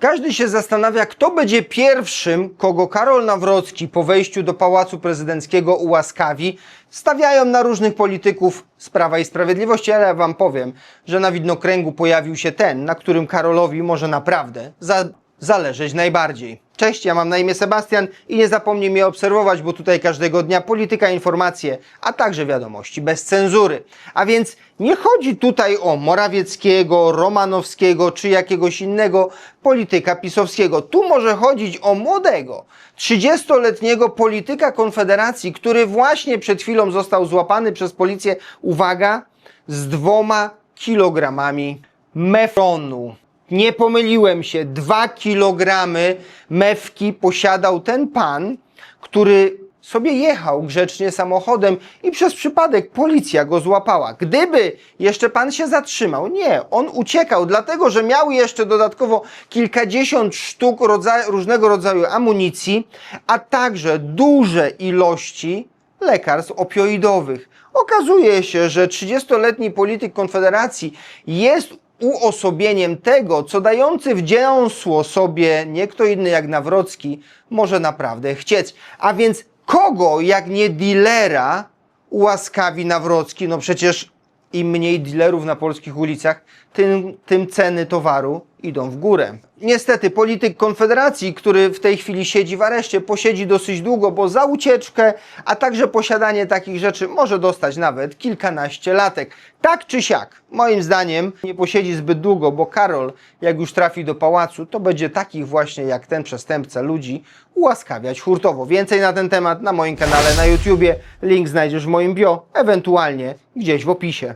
Każdy się zastanawia, kto będzie pierwszym, kogo Karol Nawrocki po wejściu do Pałacu Prezydenckiego ułaskawi. Stawiają na różnych polityków z Prawa i Sprawiedliwości, ale ja wam powiem, że na widnokręgu pojawił się ten, na którym Karolowi może naprawdę za zależeć najbardziej. Cześć, ja mam na imię Sebastian i nie zapomnij mnie obserwować, bo tutaj każdego dnia polityka, informacje, a także wiadomości bez cenzury. A więc nie chodzi tutaj o Morawieckiego, Romanowskiego czy jakiegoś innego polityka pisowskiego. Tu może chodzić o młodego, 30-letniego polityka Konfederacji, który właśnie przed chwilą został złapany przez policję, uwaga, z dwoma kilogramami mefronu. Nie pomyliłem się, dwa kilogramy mewki posiadał ten pan, który sobie jechał grzecznie samochodem i przez przypadek policja go złapała. Gdyby jeszcze pan się zatrzymał, nie, on uciekał, dlatego że miał jeszcze dodatkowo kilkadziesiąt sztuk różnego rodzaju amunicji, a także duże ilości lekarstw opioidowych. Okazuje się, że 30-letni polityk Konfederacji jest uosobieniem tego, co dający wdzięsło sobie nie kto inny jak Nawrocki może naprawdę chcieć. A więc kogo jak nie dealera ułaskawi Nawrocki? No przecież im mniej dealerów na polskich ulicach, tym, tym ceny towaru idą w górę. Niestety polityk Konfederacji, który w tej chwili siedzi w areszcie, posiedzi dosyć długo, bo za ucieczkę, a także posiadanie takich rzeczy może dostać nawet kilkanaście latek. Tak czy siak, moim zdaniem nie posiedzi zbyt długo, bo Karol, jak już trafi do pałacu, to będzie takich właśnie jak ten przestępca ludzi ułaskawiać hurtowo. Więcej na ten temat na moim kanale na YouTubie. Link znajdziesz w moim bio, ewentualnie gdzieś w opisie.